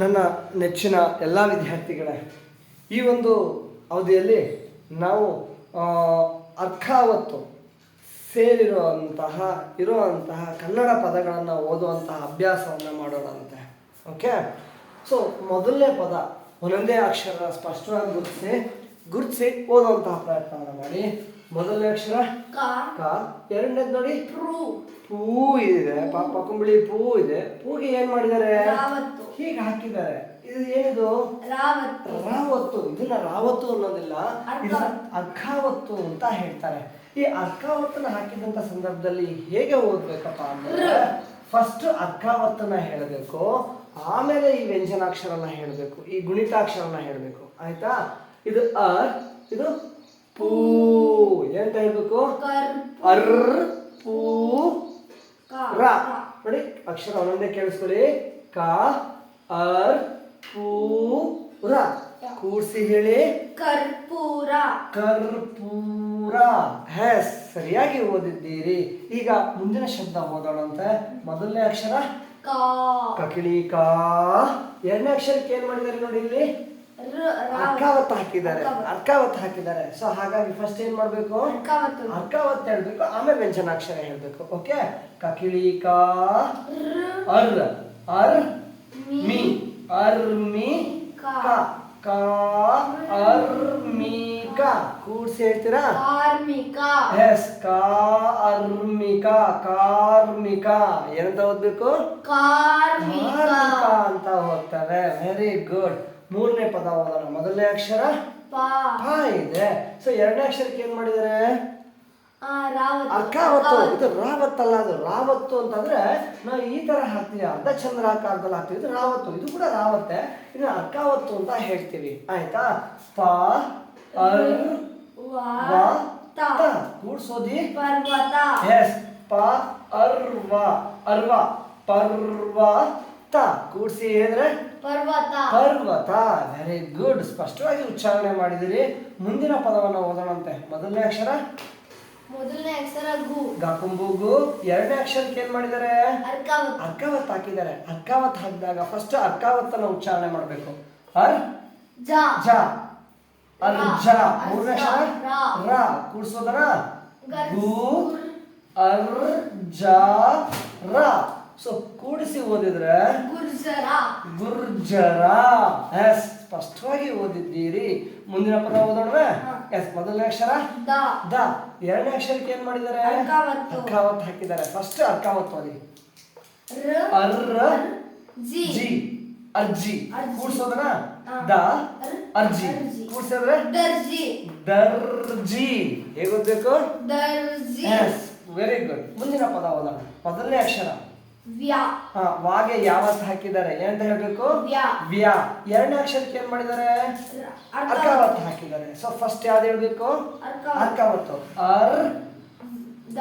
ನನ್ನ ನೆಚ್ಚಿನ ಎಲ್ಲ ವಿದ್ಯಾರ್ಥಿಗಳೇ, ಈ ಒಂದು ಅವಧಿಯಲ್ಲಿ ನಾವು ಅರ್ಥಾವತ್ತು ಸೇರಿರುವಂತಹ, ಇರುವಂತಹ ಕನ್ನಡ ಪದಗಳನ್ನು ಓದುವಂತಹ ಅಭ್ಯಾಸವನ್ನು ಮಾಡೋಣಂತೆ ಓಕೆ ಸೊ ಮೊದಲನೇ ಪದ ಒಂದೊಂದೇ ಅಕ್ಷರ ಸ್ಪಷ್ಟವಾಗಿ ಗುರುತಿಸಿ ಗುರುತಿಸಿ ಓದುವಂತಹ ಪ್ರಯತ್ನವನ್ನು ಮಾಡಿ. ಮೊದಲನೇ ಅಕ್ಷರ? ಕ. ಎರಡನೇದು ನೋಡಿ? ಪೂ. ಇದೆ. ಪಾಪ ಕುಂಬಳಿ ಪೂ ಇದೆ. ಪೂಗೆ ಏನ್ ಮಾಡಿದ್ದಾರೆ? ಹೀಗೆ ಹಾಕಿದ್ದಾರೆ. ಇದು ಏನಿದು? ರಾವತ್ತು. ರಾವತ್ತು. ಇದನ್ನ ರಾವತ್ತು ಅನ್ನೋದಿಲ್ಲ. ಇದು ಅರ್ಕಾವತ್ತು. ಅರ್ಕಾವತ್ತು ಅಂತ ಹೇಳ್ತಾರೆ. ಈ ಅರ್ಕಾವತ್ತನ್ನ ಹಾಕಿದಂತ ಸಂದರ್ಭದಲ್ಲಿ ಹೇಗೆ ಓದ್ಬೇಕಪ್ಪ ಅಂದ್ರೆ ಫಸ್ಟ್ ಅರ್ಕಾವತ್ತನ್ನ ಹೇಳಬೇಕು. ಆಮೇಲೆ ಈ ವ್ಯಂಜನಾಕ್ಷರನ ಹೇಳಬೇಕು. ಈ ಗುಣಿತಾಕ್ಷರನ ಹೇಳಬೇಕು. ಆಯ್ತಾ? ಇದು ಅರ್ ಇದು ಪೂ. ಹೇಳ್ಬೇಕು? ಕರ್ ಅರ್ ಪೂ ಕ ರ. ನೋಡಿ ಅಕ್ಷರ ಒಂದೊಂದೇ ಕೇಳಿಸ್ಕೊಳ್ಳಿ. ಕ ಅರ್ ಪೂ ರ. ಕೂಡ್ಸಿ ಹೇಳಿ. ಕರ್ಪೂರ. ಕರ್ಪೂರ. ಹೆಸ್ ಸರಿಯಾಗಿ ಓದಿದ್ದೀರಿ. ಈಗ ಮುಂದಿನ ಶಬ್ದ ಓದೋಣಂತೆ. ಮೊದಲನೇ ಅಕ್ಷರ? ಕ. ಕಕಿಳಿ ಕಾ. ಎರಡನೇ ಅಕ್ಷರಕ್ಕೆ ಏನ್ ಮಾಡಿದ್ದಾರೆ ನೋಡಿ ಇಲ್ಲಿ? ಅರ್ಕಾವತ್ ಹಾಕಿದ್ದಾರೆ. ಅರ್ಕಾವತ್ ಹಾಕಿದ್ದಾರೆ. ಸೊ ಹಾಗಾಗಿ ಫಸ್ಟ್ ಏನ್ ಮಾಡ್ಬೇಕು? ಅರ್ಕಾವತ್ ಹೇಳ್ಬೇಕು ಆಮೇಲೆ ವ್ಯಂಜನಾಕ್ಷರ ಹೇಳ್ಬೇಕು. ಓಕೆ ಕಕಿಳಿ ಕಾ ಅರ್ ಅರ್ ಮಿ ಅರ್ ಮಿ ಕ. ಕ. ಅರ್ ಮಿ ಕ. ಕೂಡ್ಸಿ ಹೇಳ್ತೀರಾ? ಕಾರ್ಮಿಕ. ಎಸ್ ಕಾರ್ಮಿಕ ಕಾರ್ಮಿಕ. ಏನಂತ ಓದ್ಬೇಕು? ಕಾರ್ಮಿಕ. ಅಂತ ಹೋಗ್ತಾರೆ ವೆರಿ ಗುಡ್ ಮೂರನೇ ಪದ ಓದೋಣ ಮೊದಲನೇ ಅಕ್ಷರ? ಪ. ಇದೆ. ಸೊ ಎರಡನೇ ಅಕ್ಷರಕ್ಕೆ ಏನ್ ಮಾಡಿದರೆ ಅರ್ಕಾವತ್ತು ಇದು ರಾವತ್ತಲ್ಲ ಅದು ರಾವತ್ತು ಅಂತಂದ್ರೆ ನಾವು ಈ ತರ ಹಾಕ್ತೀವಿ ಅರ್ಧ ಚಂದ್ರಾಕಾರದಲ್ಲಿ ಹಾಕ್ತೀವಿ ಇದು ರಾವತ್ತು. ಇದು ಕೂಡ ರಾವತ್ತೆ. ಇದು ಅರ್ಕಾವತ್ತು ಅಂತ ಹೇಳ್ತೀವಿ. ಆಯ್ತಾ? ಪ ಕೂಡ್ಸೋದಿ ಪರ್ವತ. ಎಸ್ ಪ ಅರ್ವ. ಅರ್ವ. ಪರ್ವತ ಕೂಡ್ಸಿ ಹೇಳಿದ್ರೆ ಪರ್ವತ. ಪರ್ವತ. ವೆರಿ ಗುಡ್ ಸ್ಪಷ್ಟವಾಗಿ ಉಚ್ಚಾರಣೆ ಮಾಡಿದಿರಿ ಮುಂದಿನ ಪದವನ್ನು ಓದೋಣಂತೆ. ಮೊದಲನೇ ಅಕ್ಷರ? ಮೊದಲನೇ ಅಕ್ಷರ ಗು. ಗಾಕುಂಬುಗು ಎರಡನೇ ಅಕ್ಷರಕ್ಕೆ ಏನ್ ಮಾಡಿದ್ದಾರೆ? ಅರ್ಕಾವತ್. ಹಾಕಿದ್ದಾರೆ. ಅರ್ಕಾವತ್ ಹಾಕಿದಾಗ ಫಸ್ಟ್ ಅರ್ಕಾವತ್ತನ್ನು ಉಚ್ಚಾರಣೆ ಮಾಡಬೇಕು. ಅರ್? ಜ. ಜ. ಅರ್ಜ ಮೂರನೇ ಅಕ್ಷರ? ರ. ಕೂಡಿಸೋದರ? ಗು. ಅರ್ ಜ ರ. ಸೊ ಕೂಡಿಸಿ ಓದಿದ್ರೆ? ಗುರ್ಜರ. ಗುರ್ಜರ. ಎಸ್ ಸ್ಪಷ್ಟವಾಗಿ ಓದಿದ್ದೀರಿ. ಮುಂದಿನ ಪದ ಓದೋಣವೇ? ಎಸ್ ಮೊದಲನೇ ಅಕ್ಷರ? ದ. ದ. ಎರಡನೇ ಅಕ್ಷರಕ್ಕೆ ಏನ್ ಮಾಡಿದ್ದಾರೆ? ಅರ್ಕಾವತ್ತು. ಅರ್ಕಾವತ್ ಹಾಕಿದ್ದಾರೆ. ಫಸ್ಟ್ ಅರ್ಕಾವತ್ ಓದಿ. ಅರ್ರ ಅರ್ ಜಿ. ಜಿ. ಅರ್ಜಿ. ಹಾ. ದ. ಅರ್- ಅರ್ಜಿ. ಕೂಡ್ಸಿದ್ರೆ? ದರ್ಜಿ. ದರ್ಜಿ. ಹೇಗೆ ಓದ್ಬೇಕು? ದರ್ಜಿ. ಎಸ್ ವೆರಿ ಗುಡ್ ಮುಂದಿನ ಪದ ಓದೋಣ. ಮೊದಲನೇ ಅಕ್ಷರ. ಹಾ ವಾಗೆ ಯಾವತ್ತು ಹಾಕಿದ್ದಾರೆ? ಏನಂತ ಹೇಳ್ಬೇಕು? ವ್ಯಾ. ವ್ಯಾ. ಎರಡನೇ ಅಕ್ಷರಕ್ಕೆ ಏನ್ ಮಾಡಿದ್ದಾರೆ? ಅರ್ಕಾವತ್ ಹಾಕಿದ್ದಾರೆ. ಸೊ ಫಸ್ಟ್ ಯಾವ್ದು ಹೇಳ್ಬೇಕು? ಅರ್ಕಾವತ್ತು. ಅರ್. ದ.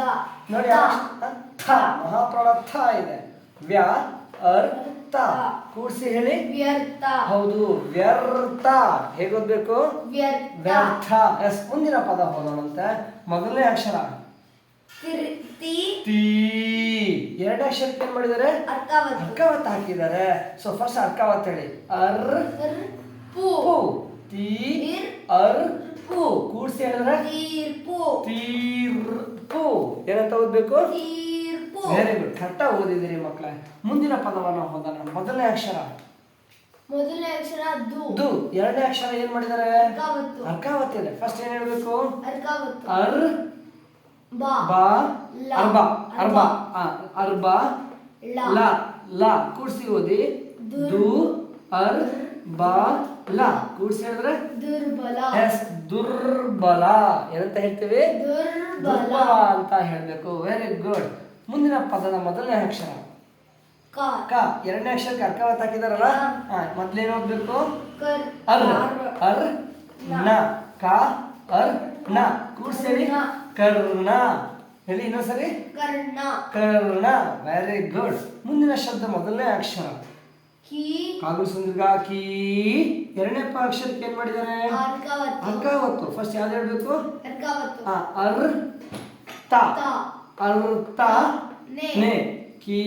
ನೋಡಿ ಥ. ಮಹಾಪ್ರಾಣ ಥ ಇದೆ. ವ್ಯಾ ಅರ್ ತ. ಕೂಡಿಸಿ ಹೇಳಿ. ವ್ಯರ್ಥ. ಹೌದು ವ್ಯರ್ಥ. ಹೇಗೆ ಓದ್ಬೇಕು? ವ್ಯರ್ಥ. ವ್ಯರ್ಥ. ಎಸ್ ಮುಂದಿನ ಪದ ಹೋಗೋಣಂತೆ. ಮೊದಲನೇ ಅಕ್ಷರ. ತಿ. ಎರಡನೇ ಅಕ್ಷರಕ್ಕೆ ಏನ್ ಮಾಡಿದ್ದಾರೆ? ಅರ್ಕಾವತ್. ಹಾಕಿದ್ದಾರೆ. ಸೊ ಫಸ್ಟ್ ಅರ್ಕಾವತ್ ಹೇಳಿ. ಅರ್. ಪು. ತೀ. ಅರ್. ಪು. ಕೂಡಿಸಿ ಹೇಳಿದ್ರೆ? ತೀರ್ಪು ಏನಂತ ಓದ್ಬೇಕು? ವೆರಿ ಗುಡ್ ಕರೆಕ್ಟಾಗಿ ಓದಿದಿರಿ ಮಕ್ಕಳೇ. ಮುಂದಿನ ಪದವನ್ನು ಓದೋಣ. ಮೊದಲನೇ ಅಕ್ಷರ. ಮೊದಲನೇ ಅಕ್ಷರ ದು. ಎರಡನೇ ಅಕ್ಷರ ಏನ್ ಮಾಡಿದ್ದಾರೆ? ಅರ್ಕಾವತ್ ಇದೆ. ಫಸ್ಟ್ ಏನ್ ಹೇಳ್ಬೇಕು? ಅರ್ಕಾವತ್ ಅರ್. ಬಾ. ಬಾ. ಲ. ಅರ್ಬ. ಅರ್ಬ. ಆ, ಅರ್ಬ. ಲ. ಲ. ಲ. ಕೂಡ್ಸಿ ಓದಿ. ದು. ಅರ್. ಬ. ಲ. ಕೂಡ್ಸಿ ಹೇಳಿದ್ರೆ? ದುರ್ಬಲ. ಎಸ್. ದುರ್ಬಲ. ಏನಂತ ಹೇಳ್ತೀವಿ? ದುರ್ಬಲ. ಅಂತ ಹೇಳ್ಬೇಕು. ವೆರಿ ಗುಡ್ ಮುಂದಿನ ಪದದ ಮೊದಲನೇ ಅಕ್ಷರ. ಕ. ಕ. ಎರಡನೇ ಅಕ್ಷರ ಅರ್ಕಾವತ್ ಹಾಕಿದಾರಲ್ಲ? ಮೊದ್ಲೇನ್ ಓದ್ಬೇಕು? ಅರ್. ಅರ್. ನ. ಕ. ಅರ್. ನ. ಕೂಡ್ಸಿ. ಕರ್ಣ. ಹೇಳಿ ಇನ್ನೊಂದ್ಸರಿ? ಕರ್ಣ. ಕರ್ಣ. ವೆರಿ ಗುಡ್ ಮುಂದಿನ ಶಬ್ದ ಮೊದಲನೇ ಅಕ್ಷರ. ಕಿ. ಕಾಗು ಸುಂದರ್ಗ ಕೀ. ಎರಡನೇ ಅಕ್ಷರಕ್ಕೆ ಏನ್ ಮಾಡಿದ್ದಾರೆ? ಅರ್ಕಾವತ್ತು. ಫಸ್ಟ್ ಯಾವ್ದು ಹೇಳ್ಬೇಕು? ಅರ್ ತ. ತ. ಅರ್ಥ ನೆ. ಕೀ.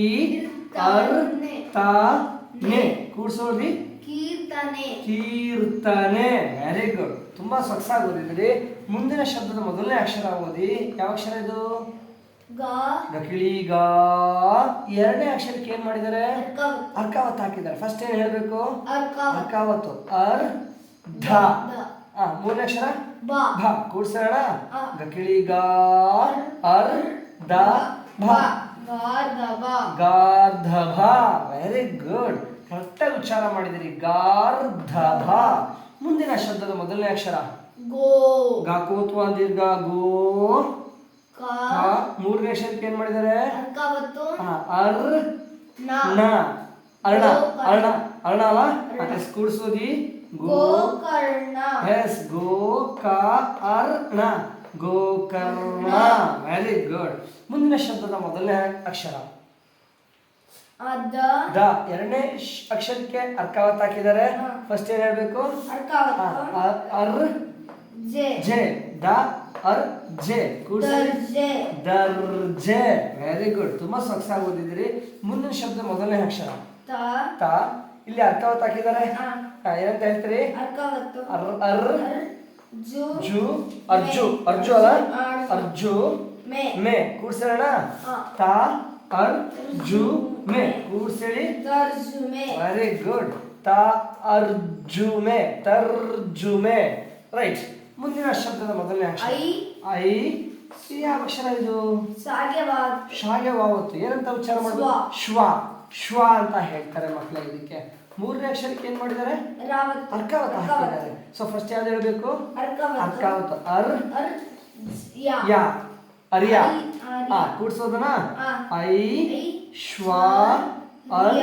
ಅರ್. ತ. ನೆ. ಕೂಡ್ಸೋದಿ ಕೀರ್ತನೆ. ಕೀರ್ತನೆ. ವೆರಿ ಗುಡ್ ತುಂಬಾ ಸೊಗಸಾಗಿ ಓದಿದ್ರಿ ಮುಂದಿನ ಶಬ್ದದ ಮೊದಲನೇ ಅಕ್ಷರ ಓದಿ. ಯಾವ ಅಕ್ಷರ ಇದು? ಗ. ಗಕಿಳಿ ಗಾ. ಎರಡನೇ ಅಕ್ಷರಕ್ಕೆ ಏನ್ ಮಾಡಿದ್ದಾರೆ? ಅರ್ಕಾವತ್. ಹಾಕಿದ್ದಾರೆ. ಫಸ್ಟ್ ಏನ್ ಹೇಳ್ಬೇಕು? ಅರ್ಕವತ್ತು. ಅರ್ ಧ. ಆ, ಮೂರನೇ ಅಕ್ಷರ? ಬ ಭ. ಕೂಡ್ಸೋಣ. ಗಕಿಳಿ ಗಾ ಅರ್ ದ ಭ. ಗಾರ್ಧಭ ವೆರಿ ಗುಡ್ ಕರೆಕ್ಟಾಗಿ ಉಚ್ಚಾರ ಮಾಡಿದಿರಿ. ಗಾರ್ಧಭ ಮುಂದಿನ ಶಬ್ದದ ಮೊದಲನೇ ಅಕ್ಷರ. ಗೋ. ಗಾ ಕೂತ್ವ ದೀರ್ಘ ಗೋ ಕ. ಕ. ಮೂರನೇ ಅಕ್ಷರಕ್ಕೆ ಏನ್ ಮಾಡಿದ್ದಾರೆ ಅರ್. ನ. ಅರ್ಣ. ಅರ್ಣ. ಅರ್ಣ ಅಲ್ಲ? ಅರ್ಣ. ಕೂಡಿಸೋದಿ ಗೋ ಗೋಕರ್ಣ ಎಸ್ ಗೋ ಕ ಅರ್ಣ ಗೋಕರ್ಣ ವೆರಿ ಗುಡ್. ಮುಂದಿನ ಶಬ್ದದ ಮೊದಲನೇ ಅಕ್ಷರ. ದ. ಎರಡನೇ ಅಕ್ಷರಕ್ಕೆ ಅರ್ಕಾವತ್ ಹಾಕಿದ್ದಾರೆ ಫಸ್ಟ್ ಏನ್ ಹೇಳ್ಬೇಕು? ಅರ್. ಜೆ. ದ ಅರ್ ಜೆ. ದರ್ಜೆ. ವೆರಿ ಗುಡ್ ತುಂಬಾ ಸೊಗಸಾಗಿ ಓದಿದಿರಿ ಮುಂದಿನ ಶಬ್ದ ಮೊದಲನೇ ಅಕ್ಷರ. ತ. ತ. ಇಲ್ಲಿ ಅರ್ಕಾವತ್ ಹಾಕಿದ್ದಾರೆ? ಏನಂತ ಹೇಳ್ತೀರಿ? ಅರ್ ಅರ್. ಜು. ಅರ್ಜು. ಅರ್ಜು ಅಲ್ಲ? ಅರ್ಜು. ಮೇ. ಮೇ. ಕೂಡ್ಸೋಣ ತ ಅರ್ ಜು ಮೇ. ಕೂಡ್ಸೇಳಿ ವೆರಿ ಗುಡ್ ತ ಅರ್ಜು ಮೇ ತರ್ಜು ಮೇ ರೈಟ್ ಮುಂದಿನ ಶಬ್ದದ ಮೊದಲನೇ ಅಕ್ಷರ. ಐ. ಐ. ಸಿ ಯಾವ ಅಕ್ಷರ ಇದು? ಶಾಗೆ ವಾವತ್ತು ಏನಂತ ಉಚ್ಚಾರ ಮಾಡುವ ಶ್ವ. ಶ್ವ. ಅಂತ ಹೇಳ್ತಾರೆ ಮಕ್ಕಳ ಇದಕ್ಕೆ. ಮೂರನೇ ಅಕ್ಷರಕ್ಕೆ ಏನ್ ಮಾಡಿದ್ದಾರೆ? ಅರ್ಕಾವತ ಹಾಕಿದ್ದಾರೆ ಸೊ ಫಸ್ಟ್ ಯಾವ್ದು ಹೇಳ್ಬೇಕು? ಅರ್ಕಾವತ. ಅರ್? ಯಾ. ಅರಿಯ. ಆ ಕೂಡ್ಸೋದನ ಐ ಐ, ಶ್ವ ಅರ್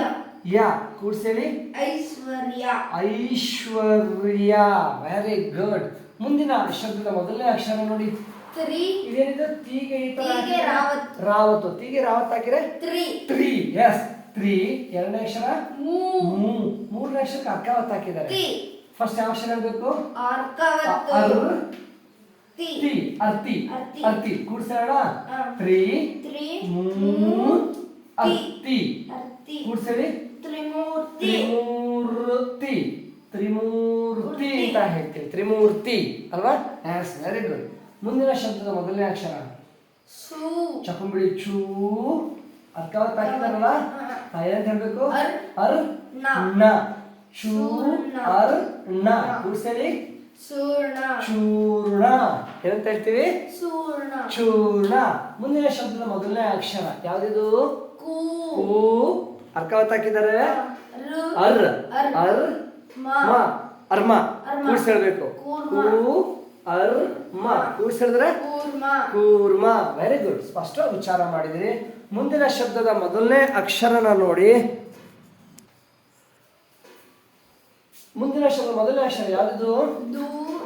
ಯಾ. ಕೂಡ್ಸೇಳಿ? ಐಶ್ವರ್ಯ. ಐಶ್ವರ್ಯ. ವೆರಿ ಗುಡ್ ಮುಂದಿನ ಶಬ್ದದ ಮೊದಲನೇ ಅಕ್ಷರ ನೋಡಿ. ತ್ರಿ. ಇದೇನಿದು? ತೀಗೆ ಈ ತರ ತೀಗೆ ಹಾಕಿದ್ರೆ? ರಾವತ್. ರಾವತ್ತು. ತೀಗೆ ರಾವತ್ ಹಾಕಿದ್ರೆ ತ್ರಿ. ತ್ರೀ. ಎಸ್ ತ್ರೀ. ಎರಡನೇ ಅಕ್ಷರ? ಮೂ. ಮೂ. ಮೂರನೇ ಅಕ್ಷರಕ್ಕೆ ಅರ್ಕಾವತ್ ಹಾಕಿದ್ದಾರೆ. ತಿ. ಫಸ್ಟ್ ಯಾವ ಅಕ್ಷರ ಅರ್ಕವತ್ತು. ಅರ್. ತಿ. ತಿ. ಅರ್ತಿ. ಅರ್ತಿ. ಅರ್ತಿ. ಕೂಡ್ಸೋಣ ಆ. ತ್ರೀ. ತ್ರಿ. ಮೂ. ಅರ್ತಿ. ಅರ್ತಿ. ಕೂಡ್ಸೇಳಿ ತ್ರಿಮೂರ್ತಿ. ತ್ರಿಮೂರ್ತಿ. ತ್ರಿಮೂರ್ತಿ ಅಂತ ಹೇಳ್ತೀವಿ. ತ್ರಿಮೂರ್ತಿ ಅಲ್ವಾ? ಎಸ್ ವೆರಿ ಗುಡ್ ಮುಂದಿನ ಶಬ್ದದ ಮೊದಲನೇ ಅಕ್ಷರ. ಸು. ಚಕಂಬಿಳಿ ಚೂ. ಅರ್ಕಾವತ್ ಹಾಕಿದಾರಲ್ಲ ಏನಂತ ಹೇಳ್ಬೇಕು? ಅರ್. ಅರ್ನ. ಚೂ ಚೂರ್ಣ. ಅರ್ನ. ಸೂರ್ಣ ಚೂರ್ಣ ಏನಂತ ಹೇಳ್ತೀವಿ? ಸೂರ್ಣ ಚೂರ್ಣ ಮುಂದಿನ ಶಬ್ದದ ಮೊದಲನೇ ಅಕ್ಷರ. ಯಾವ್ದಿದು? ಕು. ಅರ್ಕಾವತ್ ಹಾಕಿದ್ದಾರೆ ಅರ್. ಅರ್. ಮ. ಅರ್ಮ. ಅರ್ಮ. ಕೂಡ್ಸ್ ಹೇಳ್ಬೇಕು. ಕೂರ್ಮ. ಕೂ ಅರ್ ಮ. ಕೂಡ್ಸ್ ಹೇಳಿದ್ರೆ? ಕೂರ್ಮ. ವೆರಿ ಗುಡ್ ಸ್ಪಷ್ಟ ಉಚ್ಚಾರ ಮಾಡಿದಿರಿ. ಮುಂದಿನ ಶಬ್ದದ ಮೊದಲನೇ ಅಕ್ಷರನ ನೋಡಿ. ಮುಂದಿನ ಶಬ್ದ ಮೊದಲನೇ ಅಕ್ಷರ ಯಾವುದು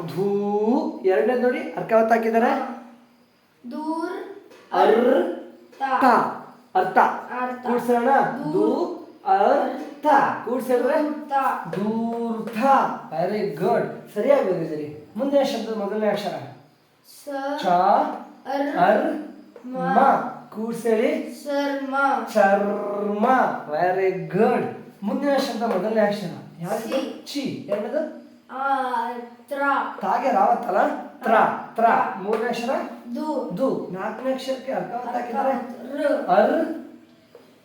ಧೂ. ಎರಡನೇ ನೋಡಿ. ಅರ್ಕಾವತ್ ಹಾಕಿದ್ದಾರೆ? ದೂರ್. ಅರ್ ಅರ್ಥ. ಅರ್ಥ. ಕೂಡ್ಸೋಣ ಅರ್ಥ. ಕೂಡ್ಸಿದ್ರೆ ದೂರ್ಥ. ವೆರಿ ಗುಡ್ ಸರಿಯಾಗಿ ಓದಿದಿರಿ ಮುಂದಿನ ಶಬ್ದದ ಮೊದಲನೇ ಅಕ್ಷರ. ಚ ಅರ್ ಮ. ಕೂಡ್ಸೇಳಿ ಶರ್ಮ. ಚರ್ಮ. ವೆರಿ ಗುಡ್ ಮುಂದಿನ ಶಬ್ದ ಮೊದಲನೇ ಅಕ್ಷರ. ಯಾವುದು. ಚಿ. ಎರಡದು ತಾಗೆ ರಾವತ್ತಲ್ಲ? ತ್ರ. ತ್ರ. ಮೂರನೇ ಅಕ್ಷರ? ದು. ದು. ನಾಲ್ಕನೇ ಅಕ್ಷರಕ್ಕೆ ಅರ್ಥ ಹಾಕಿದ್ದಾರೆ ರು. ಅರ್.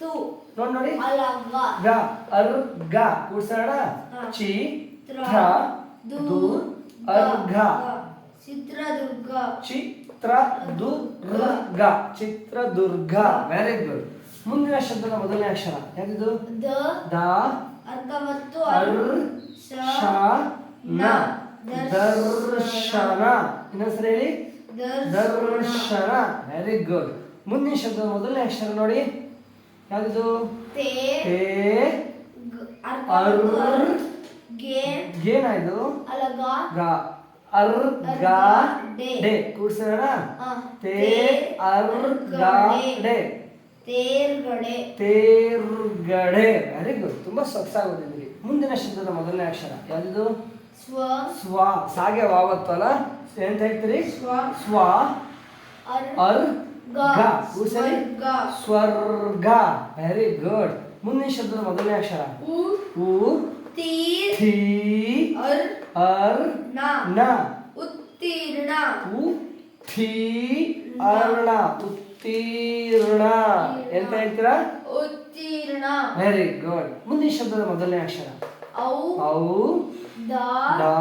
ತು. ನೋಡ್ ನೋಡಿ. ಗ ಅರ್ ಗ. ಕೂಡ್ಸೋಣ. ಚಿ ತ್ರ ಚಿತ್ರದುರ್ಗ ದು ದು ಅರ್ಘ ಚಿತ್ರದುರ್ಗ. ಚಿತ್ರದುರ್ಗ. ಚಿತ್ರದುರ್ಗ. ವೆರಿ ಗುಡ್ ಮುಂದಿನ ಶಬ್ದದ ಮೊದಲನೇ ಅಕ್ಷರ. ಯಾವುದು ದ. ಅರ್ಕವತ್ತು ಅರ್ ಶ ನ. ದರ್ಶನ. ಇನ್ನೊಂದ್ಸರಿ ಹೇಳಿ. ದರ್ಶನ. ವೆರಿ ಗುಡ್ ಮುಂದಿನ ಶಬ್ದದ ಮೊದಲನೇ ಅಕ್ಷರ ನೋಡಿ. ಯಾವುದು ತೇ ಅರ್ಗೆ ಏನಾಯ್ತು ಅಲಗ ಗ ಅರ್ ಗ ಡೆ. ಕೂಡ್ಸೋಣ ತೇ ಅರ್ ಗ ಡೆ. ತೇರ್ಗಡೆ. ತೇರ್ಗಡೆ. ವೆರಿ ಗುಡ್ ತುಂಬಾ ಸೊಗಸಾಗಿ ಓದಿದ್ರಿ. ಮುಂದಿನ ಶಬ್ದದ ಮೊದಲನೇ ಅಕ್ಷರ. ಯಾವುದು ಸ್ವ. ಸ್ವ. ಸಾಗೆ ವಾವತ್ತಲ್ಲ ಎಂತ ಹೇಳ್ತೀರಿ? ಸ್ವ. ಸ್ವ. ಅರ್ ಸ್ವರ್ಗ. ವೆರಿ ಗುಡ್ ಮುಂದಿನ ಶಬ್ದದ ಮೊದಲನೇ ಅಕ್ಷರ. ಉ ಥಿ ಅರ್ ಅರ್ನ. ನ. ಉತ್ತೀರ್ಣ. ಉ ಥಿ ಅರ್ಣ. ಉತ್ತೀರ್ಣ. ಎಂತ ಹೇಳ್ತೀರಾ? ಉತ್ತೀರ್ಣ. ವೆರಿ ಗುಡ್ ಮುಂದಿನ ಶಬ್ದದ ಮೊದಲನೇ ಅಕ್ಷರ. ಔ ಔ ದ ದಾ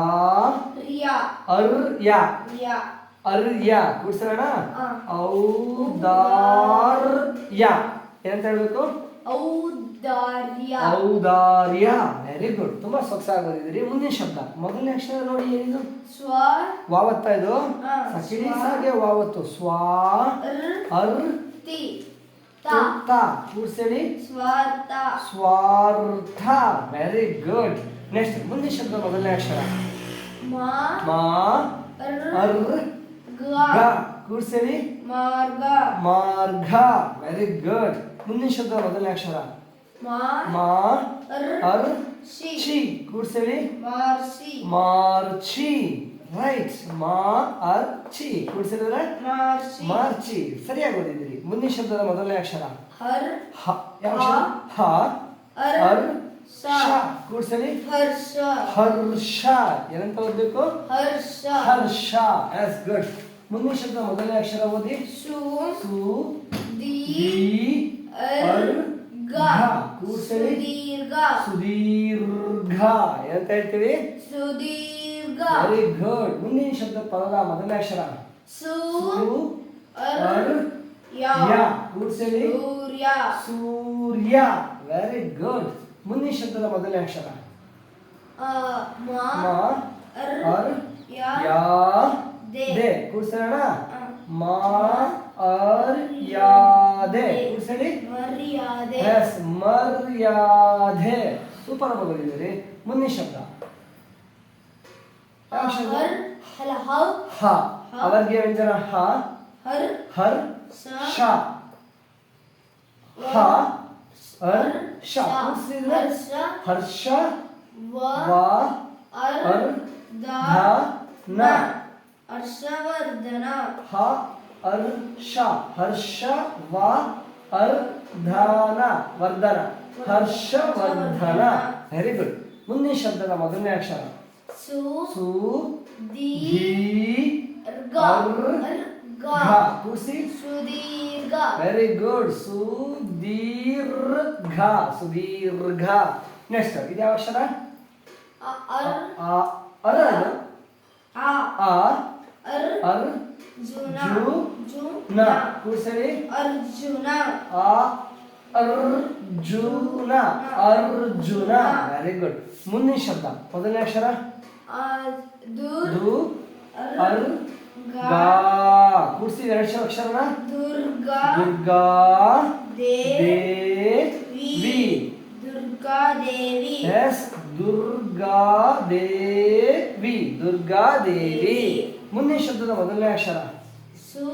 ಅರ್ ಯ ಅರ್ ಯ ಕೂಡ್ಸೋಣ ಆ. ಔದಾರ್ಯ. ಏನಂತ ಹೇಳ್ಬೇಕು? ಔದಾರ್ಯ. ಔದಾರ್ಯ. ವೆರಿ ಗುಡ್ ತುಂಬಾ ಸೊಗಸಾಗಿ ಬಂದಿದ್ರಿ ಮುಂದಿನ ಶಬ್ದ. ಮೊದಲನೇ ಅಕ್ಷರ ನೋಡಿ ಏನಿದು? ಸ್ವ. ವಾವತ್ತ ಇದು? ಹಾ, ಸಕಿಡಿ ಸ್ವ. ಸಾಗೆ ವಾವತ್ತು. ಸ್ವಾ. ಅರ್ ತಿ. ತ. ಸ್ವಾರ್ಥ. ಸ್ವಾರ್ಥ. ವೆರಿ ಗುಡ್ ನೆಕ್ಸ್ಟ್ ಮುಂದಿನ ಶಬ್ದ ಮೊದಲನೇ ಅಕ್ಷರ. ಮ. ಮಾ. ಅರ್. ಗ. ಕೂಡ್ಸೇಳಿ ಮಾರ್ಗ. ಮಾರ್ಗ ವೆರಿ ಗುಡ್ ಮುಂದಿನ ಶಬ್ದ ಮೊದಲನೇ ಅಕ್ಷರ. ಮ. ಅರ್. ಶಿ. ಚಿ ಕೂಡ್ಸೇಳಿ ಮಾರ್ಸಿ ಮಾರ್ಚಿ. ರೈಟ್ ಮಾ ಅರ್ ಚಿ. ಕೂಡ್ಸಿದ್ರೆ ಮಾರ್ಸಿ ಮಾರ್ಚಿ. ಸರಿಯಾಗಿ ಓದಿದ್ರಿ ಮುಂದಿನ ಶಬ್ದದ ಮೊದಲನೇ ಅಕ್ಷರ. ಹರ್. ಹ. ಯಾವ ಅಕ್ಷರ? ಹ. ಅರ್. ಕೂಡ್ಸಲಿ ಹರ್ಷ ಹರ್ಷ ಏನಂತ ಓದ್ಬೇಕು? ಹರ್ಷ ಹರ್ಷ ಎಸ್ ಗುಡ್ ಮುಂದಿನ ಶಬ್ದ ಮೊದಲನೇ ಅಕ್ಷರ ಓದಿ. ಸು ಸು ದಿ ಅರ್ ಗ ಕೂಡ್ಸಲಿ. ಸುದೀರ್ಘ. ಸುದೀರ್ಘ. ಏನಂತ ಹೇಳ್ತೀವಿ? ಸುದೀರ್ಘ. ವೆರಿ ಗುಡ್ ಮುಂದಿನ ಶಬ್ದ ಪದದ ಮೊದಲನೇ ಅಕ್ಷರ. ಸು ಅರ್ ಯ. ಕೂಡ್ಸಲಿ. ಸೂರ್ಯ. ಸೂರ್ಯ. ವೆರಿ ಗುಡ್ ಮುಂದಿನ ಶಬ್ದದ ಮೊದಲನೇ ಅಕ್ಷರ. ಮ ಅರ್ ಯಾ. ದೆ ದೆ ಕೂಡ್ಸೋಣ ಅ, ಮಾ ಅರ್ ಯಾದೆ ಕೂಡ್ಸಳಿ ಮರ್ಯಾದೆ ಎಸ್ ಮರ್ಯಾದೆ ಸೂಪರ್ ಆಗಿ ಬಂದಿದ್ದೀರಿ ಮುಂದಿನ ಶಬ್ದ ಯಾವ ಶಬ್ದ ಹರ್ ಹಲ ಹವ್ ಹ ಅವರ್ಗೆ ವ್ಯಂಜನ ಹ ಹರ್ ಹರ್ ಸ ಶ ಹ ಅರ್ ಶ ಕೂಡ್ಸಿದ್ರೆ ಹರ್ಷ ಹರ್ಷ ವ ವ ಅರ್ ಅರ್ ದ ಧ ನ ಹರ್ಷವರ್ಧನ. ಹ ಹರ್ಷ ಹರ್ಷ ವ ಅರ್ಧನ ವರ್ಧನ. ಹರ್ಷವರ್ಧನ. ವೆರಿ ಗುಡ್ ಮುಂದಿನ ಶಬ್ದದ ಮೊದಲನೇ ಅಕ್ಷರ. ಸು ಸು ದಿ ರ್ಗ ರ್ಗ ಕೂಸಿ ಸುದೀರ್ಘ ವೆರಿ ಗುಡ್ ಸುದೀರ್ಘ ಸುದೀರ್ಘ ನೆಕ್ಸ್ಟ್ ಇದು ಯಾವ ಅಕ್ಷರ? ಅ ಅರ್. ಆ ಅರ ಇದು. ಆ ಆ ಅರ್ ಅರ್ ಜುನ ಜು ಜು ನ ಕೂಸರಿ ಅರ್ಜುನ ಆ ಅರ್ಜುನ ಅರ್ಜುನ ವೆರಿ ಗುಡ್ ಮುಂದಿನ ಶಬ್ದ ಮೊದಲನೇ ಅಕ್ಷರ ಆ ದುರ್ ದು ಅರ್ ಗ ಗಾ ಕೂಡಿಸಿ ಎರಡು ಅಕ್ಷರನ ದುರ್ಗಾ ದುರ್ಗಾ ದೇವಿ ದೇವಿ ದುರ್ಗಾ ದೇವಿ ಎಸ್ ದುರ್ಗಾ ದೇವಿ ದುರ್ಗಾ ದೇವಿ ಶಬ್ದದ ಮೊದಲನೇ ಅಕ್ಷರ. ಸು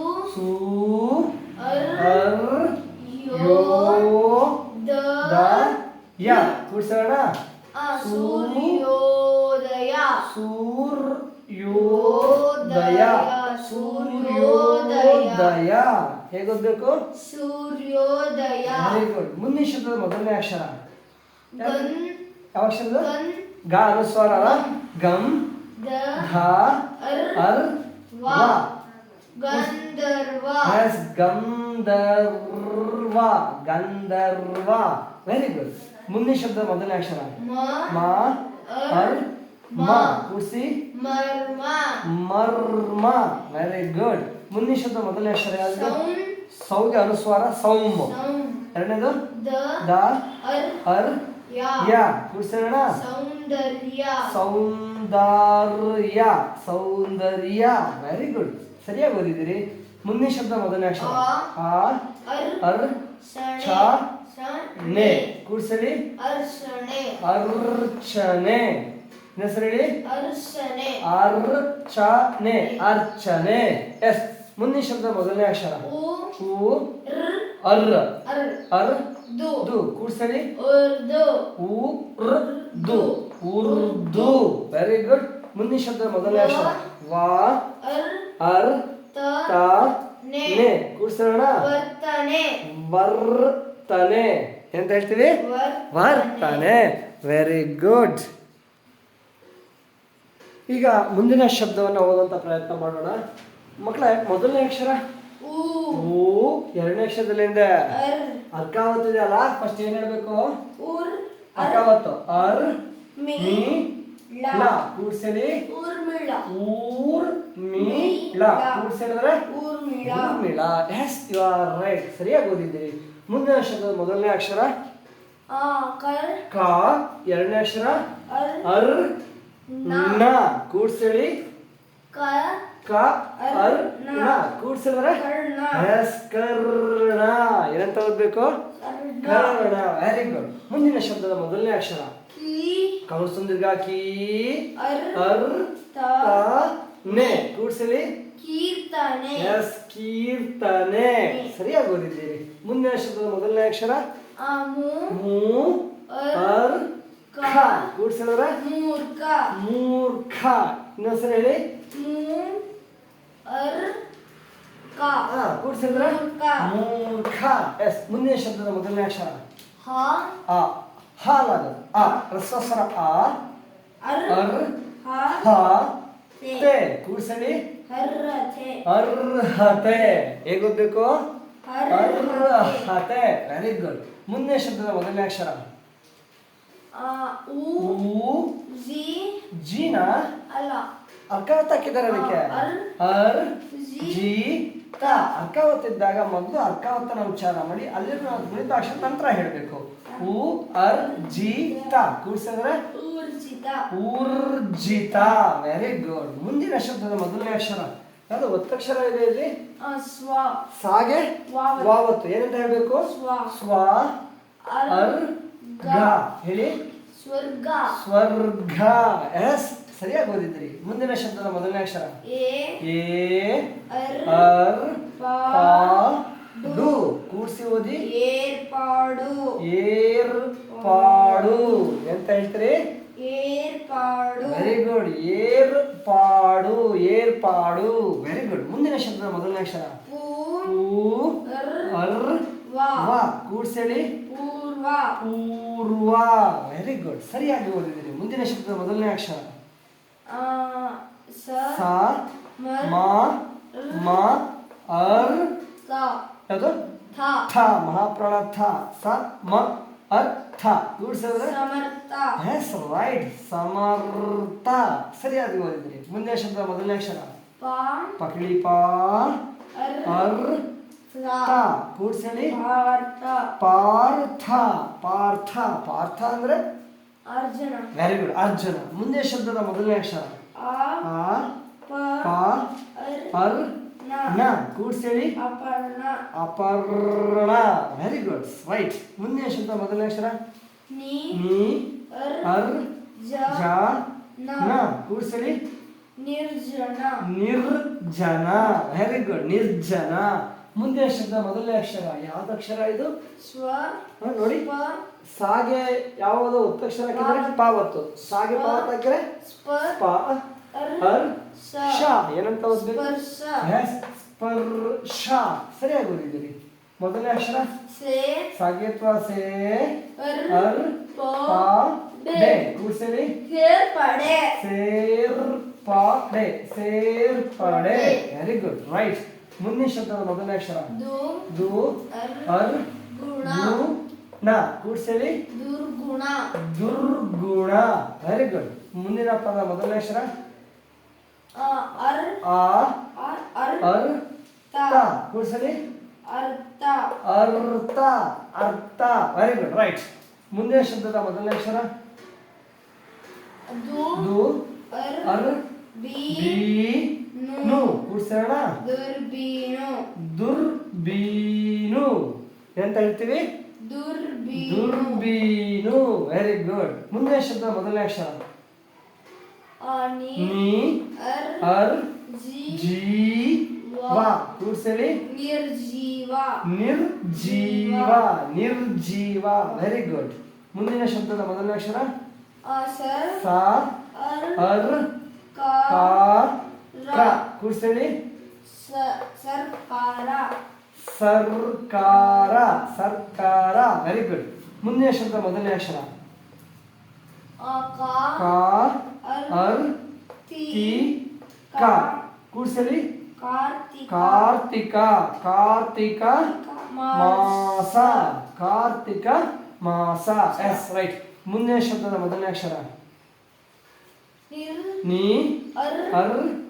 ಅರ್ ಯೋ ದ ಯ. ಕೂಡ್ಸೋಣ. ಸೂರ್ಯೋದಯ ಸೂರ್ಯೋದಯ ಸೂರ್ಯೋದಯ ಹೇಗೋದ್ಬೇಕು ಸೂರ್ಯೋದಯ ವೆರಿ ಗುಡ್ ಮುಂದಿನ ಶಬ್ದದ ಮೊದಲನೇ ಅಕ್ಷರ. ಯಾವ ಅಕ್ಷರದ ಗ ಅನುಸ್ವಾರ ಗಮ್ ಅರ್ ಅರ್ ವ. ಗಂಧರ್ವ. ಎಸ್ ಗಂಧರ್ವ ಗಂಧರ್ವ. ವೆರಿ ಗುಡ್ ಮುಂದಿನ ಶಬ್ದ ಮೊದಲನೇ ಅಕ್ಷರ. ಮ ಅರ್ ಮ. ಕೂಡಿಸಿ. ಮರ್ಮ. ಮರ್ಮ. ವೆರಿ ಗುಡ್ ಮುಂದಿನ ಶಬ್ದ ಮೊದಲನೇ ಅಕ್ಷರ ಯಾವುದು? ಸೌಗೆ ಅನುಸ್ವಾರ ಸೌಮ್. ಎರಡನೇದು? ದ ಅರ್ ಯಾ? ಕೂಡಿಸೋಣ ಸೌಂದರ್ಯ. ಸೌಂದರ್ಯ ಸೌಂದರ್ಯ. ವೆರಿ ಗುಡ್ ಸರಿಯಾಗಿ ಓದಿದಿರಿ ಮುಂದಿನ ಶಬ್ದ ಮೊದಲನೇ ಅಕ್ಷರ. ಆ ಅರ್ ಛ ನೆ ಕೂಡ್ಸಲಿ ಅರ್ಶಣೆ ಅರ್ಚನೆ. ಹೆಸರು ಹೇಳಿ? ಅರ್ಚನೆ. ಅರ್ಚನೆ. ಎಸ್ ಮುಂದಿನ ಶಬ್ದ ಮೊದಲನೇ ಅಕ್ಷರ. ಅರ್. ಅರ್. ಅರ್. ದು ದು ಕೂಡ್ಸಲಿ. ಉರ್ದು. ಉರ್ದು. ಉರ್ದು. ವೆರಿ ಗುಡ್ ಮುಂದಿನ ಶಬ್ದ ಮೊದಲನೇ ಅಕ್ಷರ. ವಾ. ಅರ್. ತ. ನೆ. ಕೂಡ್ಸೋಣ. ವರ್ತನೆ. ವರ್ತನೆ. ಎಂತ ಹೇಳ್ತೀವಿ? ವರ್ತನೆ. ಬರ್ತಾನೆ ವೆರಿ ಗುಡ್ ಈಗ ಮುಂದಿನ ಶಬ್ದವನ್ನು ಓದುವಂತ ಪ್ರಯತ್ನ ಮಾಡೋಣ. ಮಕ್ಕಳ ಮೊದಲನೇ ಅಕ್ಷರ. ಊ ಎರಡನೇ ಅಕ್ಷರದಲ್ಲಿಂದ. ಅರ್. ಅರ್ಕಾವತ್ ಇದೆ ಅಲ್ಲ ಫಸ್ಟ್ ಏನ್ ಹೇಳ್ಬೇಕು? ಊರ್ ಅರ್ಕಾವತ್ತು. ಅರ್ ಮಿ ಲ ಕೂಡ್ಸಲಿ. ಊರ್ ಮಿ ಲ ಕೂಡ್ಸಲಿದ್ರೆ Urmila yes you are right ಸರಿಯಾಗಿ ಓದಿದ್ದೀರಿ. ಮುಂದಿನ ಶಬ್ದದ ಮೊದಲನೇ ಅಕ್ಷರ? ಆ ಕ. ಎರಡನೇ ಅಕ್ಷರ? ಅರ್. ನ. ಕೂಡ್ಸಳಿ ಕ. ಕ ಅರ್ನ. ಕೂಡ್ಸಿದ್ರೆ ಎಸ್ ಕರ್ಣ ಏನಂತ ಓದ್ಬೇಕು ಕರ್ಣ. ವೆರಿ ಗುಡ್ ಮುಂದಿನ ಶಬ್ದದ ಮೊದಲನೇ ಅಕ್ಷರ. ಕೌಸನ್ ಕೌಸುಂದಿರ್ಗ ಕೀ. ಅರ್ ಅರ್ ತ ನೆ. ಕೂಡ್ಸಲಿ ಕೀರ್ತನೆ. ಎಸ್ ಕೀರ್ತನೆ. ಸರಿಯಾಗಿ ಓದಿದ್ದೀರಿ. ಮುಂದಿನ ಶಬ್ದದ ಮೊದಲನೇ ಅಕ್ಷರ? ಮೂ ಅರ್ ಕ. ಕೂಡ್ಸಿದ್ರೆ ಮೂರ್ಖ. ಮೂರ್ಖ. ಇನ್ನೊಂದ್ಸಲ ಹೇಳಿ. ಮೂ ಅರ್ ಕ ಹಾ ಕೂಡ್ಸಿದ್ರೆ ಮೂರ್ಖ. ಎಸ್ ಮುಂದಿನ ಶಬ್ದದ ಮೊದಲನೇ ಅಕ್ಷರ. ಹ. ಆ ಹಾಲಾಗ ಆ ರಸಸ್ವರ ಆ. ಅರ್ ಹ ತೆ. ಕೂಡ್ಸಲಿ. ಅರ್ಹತೆ ಹೇಗೆ ಓದ್ಬೇಕು? ಅರ್ಹತೆ ವೆರಿ ಗುಡ್ ಮುಂದಿನ ಶಬ್ದದ ಮೊದಲನೇ ಅಕ್ಷರ. ಊ ಜಿ. ಜಿನ. ಅಲ್ಲ. ಅರ್ಕಾವತ್ ಹಾಕಿದ್ದಾರೆ ಅದಕ್ಕೆ ಅರ್ ಜಿ ತ. ಅರ್ಕಾವತ್ ಇದ್ದಾಗ ಮೊದಲು ಅರ್ಕಾವತ್ತನ ಉಚ್ಚಾರ ಮಾಡಿ ಅಲ್ಲಿ ಗುಣಿತಾಕ್ಷ ನಂತರ ಹೇಳಬೇಕು. ಉ ಅರ್ ಜಿ ತ. ಕೂಡ್ಸಿದ್ರೆ? ಊರ್ಜಿತ. ವೆರಿ ಗುಡ್ ಮುಂದಿನ ಶಬ್ದದ ಮೊದಲನೇ ಅಕ್ಷರ. ಯಾವುದು? ಒತ್ತಕ್ಷರ ಇದೆ ಇಲ್ಲಿ? ಸ್ವ. ಸಾಗೆ? ವಾವತ್ತು. ಏನಂತ ಹೇಳ್ಬೇಕು? ಸ್ವ. ಅರ್ ಗ. ಹೇಳಿ? ಸ್ವರ್ಗ. ಸ್ವರ್ಗ. ಎಸ್ ಸರಿಯಾಗಿ ಓದಿದ್ರಿ? ಮುಂದಿನ ಶಬ್ದದ ಮೊದಲನೇ ಅಕ್ಷರ? ಎ ಅರ್ ಪ ಡು. ಕೂಡ್ಸಿ ಓದಿ. ಏರ್ಪಾಡು. ಏರ್ಪಾಡು. ಎಂತ ಹೇಳ್ತೀರಿ? ಏರ್ಪಾಡು. ವೆರಿ ಗುಡ್ ಏರ್ ಪಾಡು ಏರ್ಪಾಡು. ವೆರಿ ಗುಡ್ ಮುಂದಿನ ಶಬ್ದದ ಮೊದಲನೇ ಅಕ್ಷರ? ಅರ್ ವಾ. ಪೂರ್ವ. ಪೂರ್ವ. ವೆರಿ ಗುಡ್ ಸರಿಯಾಗಿ ಓದಿದಿರಿ. ಮುಂದಿನ ಶಬ್ದದ ಮೊದಲನೇ ಅಕ್ಷರ? ಆ ಸ ಸ ಮರ್ ಮ ಮ ಅರ್ ತ ಯಾವುದು ಥ ಥ ಮಹಾಪ್ರಾಣ ಥ ಸ ಮ ಅರ್ ಥ ಕೂಡ್ಸಿದ್ರೆ ಸಮರ್ಥ ಎಸ್ ರೈಟ್ ಸಮರ್ಥ ಸರಿಯಾಗಿ ಓದಿದ್ರಿ ಮುಂದಿನ ಶಬ್ದ ಮೊದಲನೇ ಅಕ್ಷರ ಪ ಪಕಳಿ ಪಾ ಅರ್ ಅರ್ ಥ ತ ಕೂಡ್ಸಲಿ ಭಾರತ ಪಾರ್ಥ ಪಾರ್ಥ ಪಾರ್ಥ ಅಂದ್ರೆ ಅರ್ಜುನ. Very good Arjuna. ಮುಂದೆ ಶಬ್ದದ ಮೊದಲನೇ ಅಕ್ಷರ. ಆ ಪ ಅರ್ನ. ನ. ಕೂಡ್ಸೇಳಿ Aparna. Aparna. Very good right ಮುಂದೆ ಶಬ್ದ ಮೊದಲನೇ ಅಕ್ಷರ. ನೀ ಅರ್ ಜ ನ. ನ. ಹೇಳಿ. ನಿರ್ಜನ. ನಿರ್ಜನ. ವೆರಿ ಗುಡ್ ನಿರ್ಜನ. ಮುಂದಿನ ಶಬ್ದ ಮೊದಲನೇ ಅಕ್ಷರ ಯಾವ್ದು ಅಕ್ಷರ ಇದು? ಸ್ವ ನೋಡಿ. ಸಾಗೆ ಯಾವುದೋ ಉತ್ತಕ್ಷರ ಹಾಕಿದ್ರೆ ಪಾವತ್ತು ಸಾಗೆ ಪಾವತ್ ಹಾಕಿದ್ರೆ ಸ್ಪ ಏನಂತ ಓದ್ಬೇಕು? ಸ್ಪರ್ಶ. ಸರಿಯಾಗಿ ಓದಿದ್ದೀರಿ. ಮೊದಲನೇ ಅಕ್ಷರ? ಸೇ ಸಾಗೇತ್ವ ಸೇ ಅರ್ ಪ ಕೂಡ್ಸಲಿ ಸೇರ್ಪಡೆ. ಸೇರ್ಪಡೆ. ಸೇರ್ಪಡೆ. ವೆರಿ ಗುಡ್ ರೈಟ್ ಮುಂದಿನ ಶಬ್ದದ ಮೊದಲನೇ ಅಕ್ಷರ. ದು ಅರ್ ಗುಣ. ದುರ್ಗುಣ. ದುರ್ಗುಣ. ವೆರಿ ಗುಡ್ ಮುಂದಿನ ಪದ ಮೊದಲನೇ ಅಕ್ಷರ. ಅರ್ ಆ ಅರ್ ಅರ್ ತ. ಅರ್ಥ. ಅರ್ಥ. ಅರ್ಥ. ವೆರಿ ಗುಡ್ ರೈಟ್ ಮುಂದಿನ ಶಬ್ದದ ಮೊದಲನೇ ಅಕ್ಷರ. ದು ಅರ್ ಬಿ ನು. ಕೂಡ್ಸೋಣ ದುರ್ಬೀನು. ದುರ್ಬೀನು. ಎಂತ ಹೇಳ್ತೀವಿ? ದುರ್ಬೀನು. ದುರ್ಬೀನು. ವೆರಿ ಗುಡ್ ಮುಂದಿನ ಶಬ್ದ ಮೊದಲನೇ ಅಕ್ಷರ. ನಿ ಅರ್ ನಿರ್ಜೀವ. ನಿರ್ಜೀವ. ನಿರ್ಜೀವ. ವೆರಿ ಗುಡ್ ಮುಂದಿನ ಶಬ್ದದ ಮೊದಲನೇ ಅಕ್ಷರ. ಸಾ ಅರ್ ಕಾ ರ. ಸ- ಸರ್ಕಾರ. ಸರ್ಕಾರ ಸರ್ಕಾರ. ವೆರಿ ಗುಡ್ ಮುಂದಿನ ಶಬ್ದ ಮೊದಲನೇ ಅಕ್ಷರ. ಕಾರ್ ಅರ್ ಅರ್ ತಿ ತಿ ಕ. ಕೂಡ್ಸಲಿ ಕಾರ್ತಿಕ. ಕಾರ್ತಿಕ. ಮಾಸ. ಕಾರ್ತಿಕ ಮಾಸ. ಎಸ್ ರೈಟ್ ಮುಂದಿನ ಶಬ್ದದ ಮೊದಲನೇ ಅಕ್ಷರ. ನೀ ಅರ್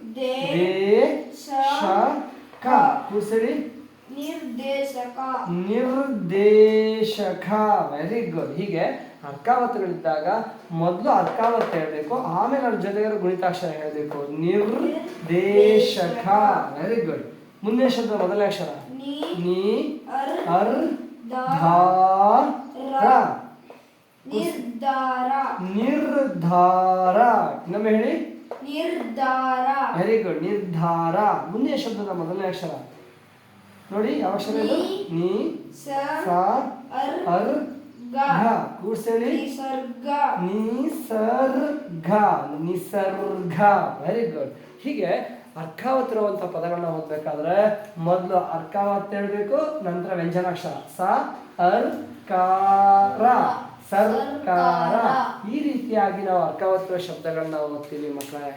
ಕ ಕುಸರಿ ನಿರ್ದೇಶಕ. ನಿರ್ದೇಶಕ. ವೆರಿ ಗುಡ್ ಹೀಗೆ ಅರ್ಕಾವತ್ತುಗಳಿದ್ದಾಗ ಮೊದಲು ಅರ್ಕಾವತ್ತು ಹೇಳಬೇಕು ಆಮೇಲೆ ಅವ್ರ ಜೊತೆಗೆ ಗುಣಿತಾಕ್ಷರ ಹೇಳಬೇಕು. ನಿರ್ದೇಶಕ. ವೆರಿ ಗುಡ್ ಮುಂದೆ ಶಬ್ದ ಮೊದಲನೇ ಅಕ್ಷರ. ನಿ ಅರ್ ನಿರ್ಧಾರ. ನಿರ್ಧಾರ. ಇನ್ನೊಮ್ಮೆ ಹೇಳಿ. ನಿರ್ಧಾರ. ವೆರಿ ಗುಡ್ ನಿರ್ಧಾರ. ಮುಂದೆ ಶಬ್ದದ ಮೊದಲನೇ ಅಕ್ಷರ. ನೋಡಿ ಯಾವ ಅಕ್ಷರ ಇದು ನೀ ಸ ಅರ್ ಘ. ನಿಸರ್ಗ. ನಿಸರ್ಗ ನಿಸರ್ಗ. ವೆರಿ ಗುಡ್ ಹೀಗೆ ಅರ್ಕಾವತ್ತಿರುವಂಥ ಪದಗಳನ್ನ ಓದ್ಬೇಕಾದ್ರೆ ಮೊದಲು ಅರ್ಕಾವತ್ ಹೇಳ್ಬೇಕು ನಂತರ ವ್ಯಂಜನಾಕ್ಷರ. ಸ ಅರ್ ಕಾರ ಸರ್ಕಾರ ಈ ರೀತಿಯಾಗಿ ನಾವು ಅರ್ಕಾವತ್ವ ಶಬ್ದಗಳನ್ನ ಓದ್ತೀವಿ ಮಕ್ಕಳೇ.